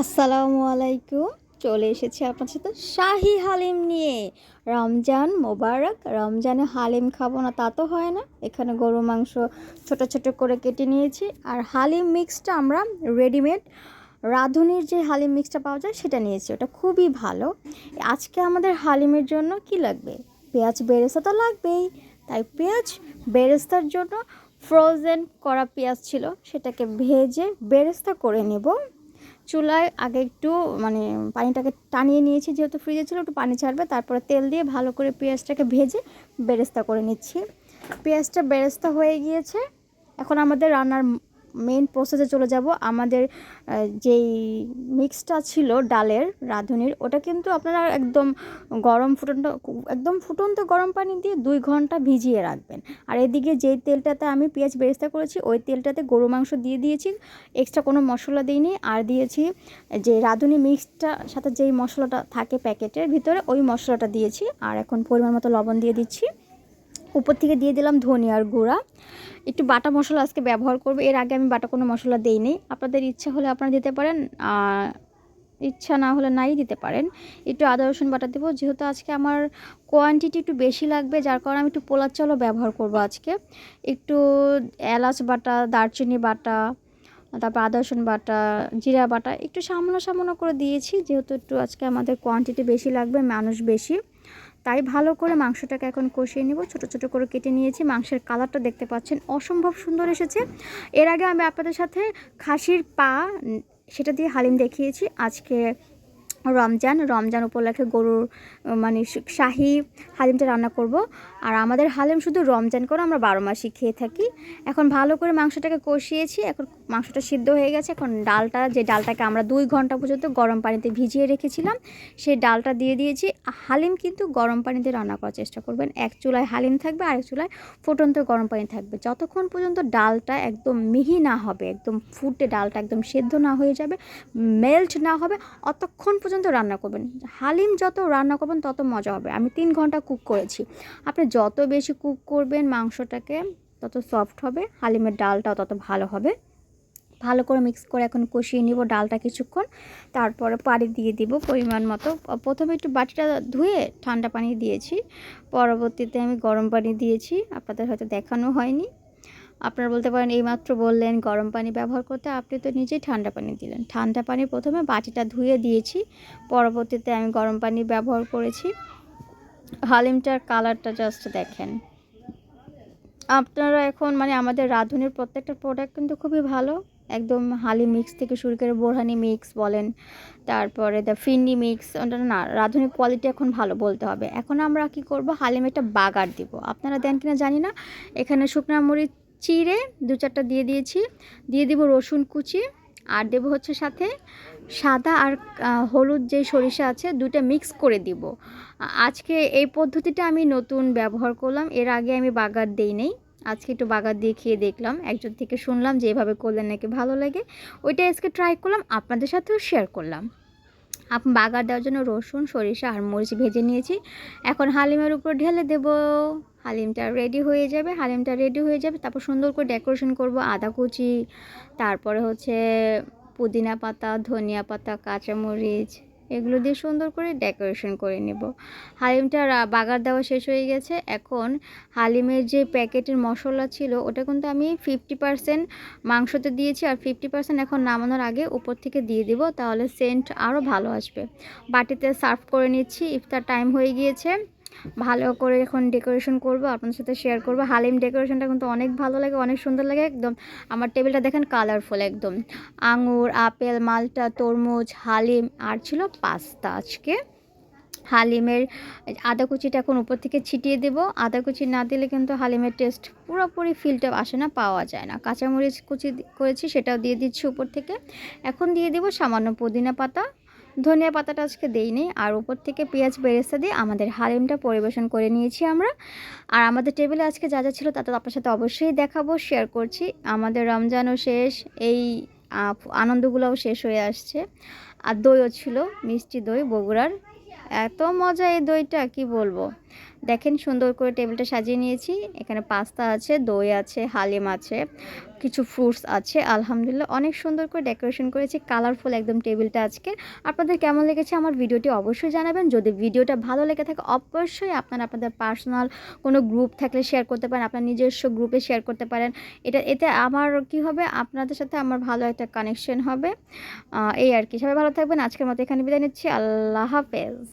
আসসালামু আলাইকুম। চলে এসেছি আপনার সাথে শাহি হালিম নিয়ে। রমজান মোবারক, রমজানে হালিম খাব না, তা তো হয় না। এখানে গরু মাংস ছোট ছোট করে কেটে নিয়েছি। আর হালিম মিক্সটা আমরা রেডিমেড রাঁধুনির যে হালিম মিক্সটা পাওয়া যায়, সেটা নিয়েছি। ওটা খুবই ভালো। আজকে আমাদের হালিমের জন্য কি লাগবে? পেঁয়াজ বেরেস্তা তো লাগবেই। তাই পেঁয়াজ বেরেস্তার জন্য ফ্রোজেন করা পেঁয়াজ ছিল, সেটাকে ভেজে বেরেস্তা করে নেব। চুলায় আগে একটু মানে পানিটাকে টানিয়ে নিয়েছি, যেহেতু ফ্রিজে ছিল, একটু পানি ছাড়বে, তারপরে তেল দিয়ে ভালো করে পেঁয়াজটাকে ভেজে বেরেস্তা করে নিচ্ছি। পেঁয়াজটা বেরেস্তা হয়ে গিয়েছে। এখন আমাদের রান্নার মেইন প্রসেসে চলে যাব। আমাদের যেই মিক্সটা ছিল ডালের রাঁধুনির, ওটা কিন্তু আপনারা একদম গরম ফুটন্ত, একদম ফুটন্ত গরম পানি দিয়ে দুই ঘণ্টা ভিজিয়ে রাখবেন। আর এদিকে যেই তেলটাতে আমি পেঁয়াজ বেরেস্তা করেছি, ওই তেলটাতে গরু মাংস দিয়ে দিয়েছি। এক্সট্রা কোনো মশলা দিইনি। আর দিয়েছি যে রাঁধুনি মিক্সটা সাথে যেই মশলাটা থাকে প্যাকেটের ভিতরে, ওই মশলাটা দিয়েছি। আর এখন পরিমাণ মতো লবণ দিয়ে দিচ্ছি। উপর থেকে দিয়ে দিলাম ধনিয়ার গুঁড়া। একটু বাটা মশলা আজকে ব্যবহার করব। এর আগে আমি বাটা কোনো মশলা দিইনি। আপনাদের ইচ্ছা হলে আপনারা দিতে পারেন ইচ্ছা না হলে নাই দিতে পারেন। একটু আদা, রসুন বাটা দেবো। যেহেতু আজকে আমার কোয়ান্টিটি একটু বেশি লাগবে, যার কারণে আমি একটু পোলার চালও ব্যবহার করব আজকে। একটু এলাচ বাটা, দারচিনি বাটা, তারপর আদা, রসুন বাটা, জিরা বাটা, একটু সামান্য সামান্য করে দিয়েছি। যেহেতু একটু আজকে আমাদের কোয়ান্টিটি বেশি লাগবে, মানুষ বেশি। তাই ভালো করে মাংসটাকে এখন কষিয়ে নিব। ছোট ছোট করে কেটে নিয়েছি। মাংসের কালারটা দেখতে পাচ্ছেন। অসম্ভব সুন্দর এসেছে। এর আগে আমি আপনাদের সাথে খাসির পা সেটা দিয়ে হালিম দেখিয়েছি। আজকে রমজান রমজান উপলক্ষে গরুর মানে শাহি হালিমটা রান্না করব। আর আমাদের হালিম শুধু রমজান করে আমরা বারো মাসই খেয়ে থাকি। এখন ভালো করে মাংসটাকে কষিয়েছি, এখন মাংসটা সিদ্ধ হয়ে গেছে। এখন ডালটা, যে ডালটাকে আমরা দুই ঘণ্টা পর্যন্ত গরম পানিতে ভিজিয়ে রেখেছিলাম, সেই ডালটা দিয়ে দিয়েছি। হালিম কিন্তু গরম পানিতে রান্না করার চেষ্টা করবেন। এক চুলায় হালিম থাকবে, আরেক চুলায় ফুটন্ত গরম পানি থাকবে। যতক্ষণ পর্যন্ত ডালটা একদম মিহি না হবে, একদম ফুটে ডালটা একদম সেদ্ধ না হয়ে যাবে, মেল্ট না হবে, অতক্ষণ পর্যন্ত রান্না করবেন। হালিম যত রান্না করবেন, তত মজা হবে। আমি তিন ঘণ্টা কুক করেছি। আপনি যত বেশি কুক করবেন, মাংসটাকে তত সফট হবে, হালিমের ডালটাও তত ভালো হবে। ভালো করে মিক্স করে এখন কষিয়ে নিব ডালটা কিছুক্ষণ। তারপরে পানি দিয়ে দিব পরিমাণ মতো। প্রথমে একটু বাটিটা ধুয়ে ঠান্ডা পানি দিয়েছি। পরবর্তীতে আমি গরম পানি দিয়েছি। আপনাদের হয়তো দেখানো হয়নি। আপনারা বলতে পারেন, এইমাত্র বললেন গরম পানি ব্যবহার করতে, আপনি তো নিজেই ঠান্ডা পানি দিলেন। ঠান্ডা পানি প্রথমে বাটিটা ধুয়ে দিয়েছি, পরবর্তীতে আমি গরম পানি ব্যবহার করেছি। হালিমটার কালারটা জাস্ট দেখেন। আপনারা এখন মানে আমাদের রাঁধুনির প্রত্যেকটা প্রোডাক্ট কিন্তু খুবই ভালো। একদম হালি মিক্স থেকে শুরু করে বোরহানি মিক্স বলেন, তারপরে দ্য ফিন্ডি মিক্স ওটা না, রাঁধুনির কোয়ালিটি এখন ভালো বলতে হবে। এখন আমরা কি করব? হালিমে একটা বাগার দিব। আপনারা দেন কিনা জানি না। এখানে শুকনা মরিচ চিড়ে দু চারটা দিয়ে দিয়েছি। দিয়ে দেবো রসুন কুচি আর দেবো হচ্ছে সাথে সাদা আর হলুদ যে সরিষা আছে দুটো মিক্স করে দিব। আজকে এই পদ্ধতিটা আমি নতুন ব্যবহার করলাম। এর আগে আমি বাগার দেই নেই। আজকে একটু বাগার দিয়ে খেয়ে দেখলাম। একজন থেকে শুনলাম যে এভাবে করলে নাকি ভালো লাগে। ওইটা আজকে ট্রাই করলাম, আপনাদের সাথেও শেয়ার করলাম। আপ, বাগার দেওয়ার জন্য রসুন, সরিষা আর মরিচ ভেজে নিয়েছি। এখন হালিমের উপর ঢেলে দেব। হালিমটা রেডি হয়ে যাবে, হালিমটা রেডি হয়ে যাবে, তারপর সুন্দর করে ডেকোরেশন করব আদা কুচি, তারপরে হচ্ছে পুদিনা পাতা, ধনিয়া পাতা, কাঁচামরিচ, এগুলো দিয়ে সুন্দর করে ডেকোরেশন করে নেব। হালিমটা বাগার দেওয়া শেষ হয়ে গেছে। এখন হালিমের যে প্যাকেটের মশলা ছিল, ওটা কিন্তু আমি ফিফটি পার্সেন্ট মাংসতে দিয়েছি আর ফিফটি পার্সেন্ট এখন নামানোর আগে উপর থেকে দিয়ে দিব, তাহলে সেন্ট আরও ভালো আসবে। বাটিতে সার্ভ করে নিচ্ছি, ইফতার টাইম হয়ে গিয়েছে। ভালো করে এখন ডেকোরেশন করব আপনার সাথে শেয়ার করব। হালিম ডেকোরেশনটা কিন্তু অনেক ভালো লাগে, অনেক সুন্দর লাগে একদম। আমার টেবিলটা দেখেন কালারফুল একদম। আঙুর, আপেল, মালটা, তরমুজ, হালিম, আর ছিল পাস্তা আজকে। হালিমের আদা কুচিটা এখন উপর থেকে ছিটিয়ে দেব। আদা কুচি না দিলে কিন্তু হালিমের টেস্ট পুরোপুরি ফিলটা আসে না, পাওয়া যায় না। কাঁচামরিচ কুচি করেছি, সেটাও দিয়ে দিচ্ছি উপর থেকে। এখন দিয়ে দেব সামান্য পুদিনা পাতা। ধনিয়া পাতাটা আজকে দেইনি, আর উপর থেকে পেঁয়াজ বেরেস্তা দিয়ে আমাদের হালিমটা পরিবেশন করে নিয়েছি আমরা। আর আমাদের টেবিলে আজকে যা যা ছিল তা তো আপনার সাথে অবশ্যই দেখাবো শেয়ার করছি। আমাদের রমজানও শেষ, এই আনন্দগুলোও শেষ হয়ে আসছে। আর দইও ছিল, মিষ্টি দই, বগুড়ার। এত মজা এই দইটা, কি বলব? দেখেন সুন্দর করে টেবিলটা সাজিয়ে নিয়েছি। এখানে পাস্তা আছে, দই আছে, হালিম আছে, কিছু ফ্রুটস আছে। আলহামদুলিল্লাহ অনেক সুন্দর করে ডেকোরেশন করেছি কালারফুল একদম টেবিলটা আজকে। আপনাদের কেমন লেগেছে আমার ভিডিওটি অবশ্যই জানাবেন। যদি ভিডিওটা ভালো লেগে থাকে অবশ্যই আপনারা আপনাদের পার্সোনাল কোনো গ্রুপ থাকলে শেয়ার করতে পারেন, আপনার নিজস্ব গ্রুপে শেয়ার করতে পারেন। এটা, এতে আমার কি হবে? আপনাদের সাথে আমার ভালো একটা কানেকশন হবে। এই আর কি। সবাই ভালো থাকবেন। আজকের মতো এখানে বিদায় নিচ্ছি। আল্লাহ হাফেজ।